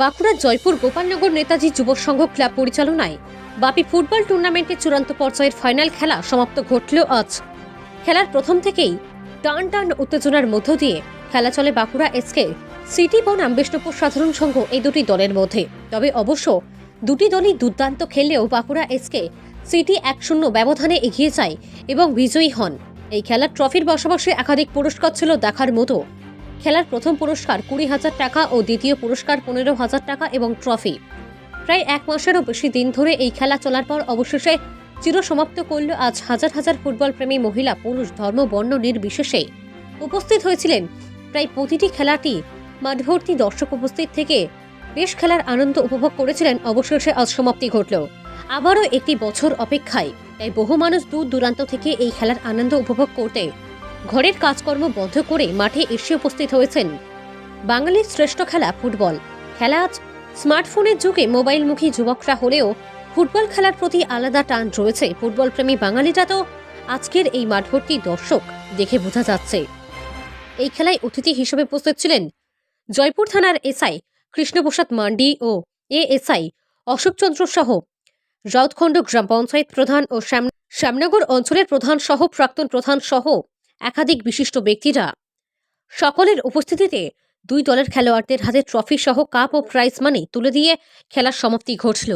বাঁকুড়ার জয়পুর গোপালনগর নেতাজি যুব সংঘ ক্লাব পরিচালনায় বাপি ফুটবল টুর্নামেন্টের চূড়ান্ত পর্যায়ের ফাইনাল খেলা সমাপ্ত ঘটল আজ। খেলার প্রথম থেকেই টান টান উত্তেজনার মধ্য দিয়ে খেলা চলে বাঁকুড়া এসকে সিটি বনাম বিষ্ণুপুর সাধারণ সংঘ এই দুটি দলের মধ্যে। তবে অবশ্য দুটি দলই দুর্দান্ত খেললেও বাঁকুড়া এসকে সিটি এক শূন্য ব্যবধানে এগিয়ে যায় এবং বিজয়ী হন। এই খেলার ট্রফির পাশাপাশি একাধিক পুরস্কার ছিল দেখার মতো। খেলার প্রথম পুরস্কার কুড়ি হাজার টাকা ও দ্বিতীয় পুরস্কার পনেরো হাজার টাকা এবং ট্রফি। প্রায় এক মাসেরও বেশি দিন ধরে এই খেলা চলার পর অবশেষে চিরসমাপ্ত করল আজ হাজার হাজার ফুটবল প্রেমী মহিলা, পুরুষ, ধর্ম, বর্ণ নির্বিশেষে। উপস্থিত হয়েছিলেন প্রায় প্রতিটি খেলাটি মাঠভর্তি দর্শক উপস্থিত থেকে বেশ খেলার আনন্দ উপভোগ করেছিলেন। অবশেষে আজ সমাপ্তি ঘটল। আবারও একটি বছর অপেক্ষায়, তাই বহু মানুষ দূর দূরান্ত থেকে এই খেলার আনন্দ উপভোগ করতে ঘরের কাজকর্ম বন্ধ করে মাঠে এসে উপস্থিত হয়েছেন। বাঙালির শ্রেষ্ঠ খেলা ফুটবল। খেলা আজ স্মার্টফোনের যুগে মোবাইলমুখী যুবকরা হলেও ফুটবল খেলার প্রতি আলাদা টান রয়েছে। ফুটবল প্রেমী বাঙালিরা তো আজকের এই মাঠভর্তি দর্শক দেখে বোঝা যাচ্ছে। এই খেলায় অতিথি হিসেবে উপস্থিত ছিলেন জয়পুর থানার এসআই কৃষ্ণপ্রসাদ মান্ডি ও এএসআই অশোকচন্দ্র সহ রাউতখণ্ড গ্রাম পঞ্চায়েত প্রধান ও শ্যাম, শ্যামনগর অঞ্চলের প্রধান সহ প্রাক্তন প্রধান সহ একাধিক বিশিষ্ট ব্যক্তিরা। সকলের উপস্থিতিতে দুই দলের খেলোয়াড়দের হাতে ট্রফি সহ কাপ ও প্রাইজ মানি তুলে দিয়ে খেলার সমাপ্তি ঘটল।